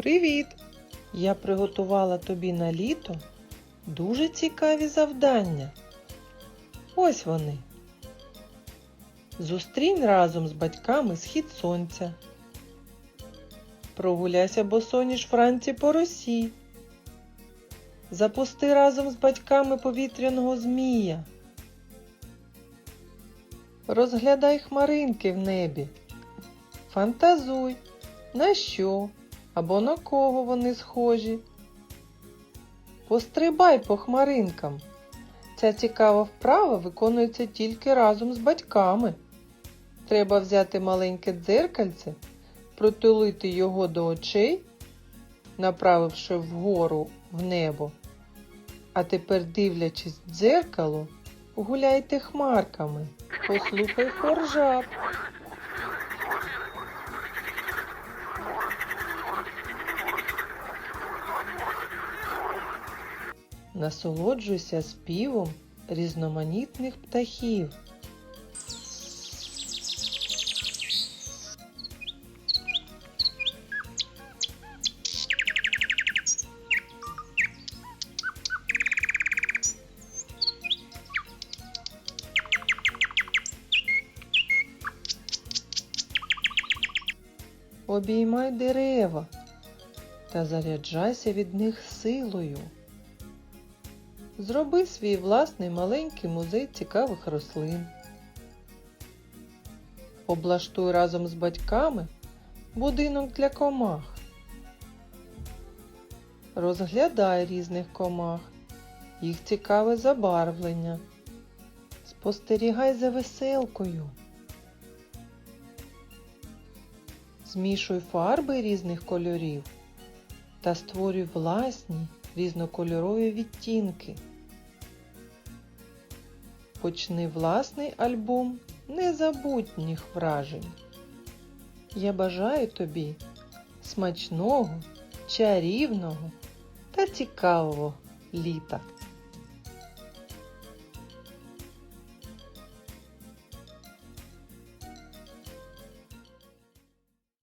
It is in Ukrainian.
Привіт! Я приготувала тобі на літо дуже цікаві завдання. Ось вони. Зустрінь разом з батьками схід сонця. Прогуляйся босоніж Франці по росі. Запусти разом з батьками повітряного змія. Розглядай хмаринки в небі. Фантазуй, на що або на кого вони схожі. Пострибай по хмаринкам. Ця цікава вправа виконується тільки разом з батьками. Треба взяти маленьке дзеркальце, притулити його до очей, направивши вгору в небо. А тепер, дивлячись в дзеркало, гуляйте хмарками, послухай хоржаб. Насолоджуйся співом різноманітних птахів. Обіймай дерева та заряджайся від них силою. Зроби свій власний маленький музей цікавих рослин. Облаштуй разом з батьками будинок для комах. Розглядай різних комах, їх цікаве забарвлення. Спостерігай за веселкою. Змішуй фарби різних кольорів та створюй власні різнокольорові відтінки. Почни власний альбом незабутніх вражень. Я бажаю тобі смачного, чарівного та цікавого літа.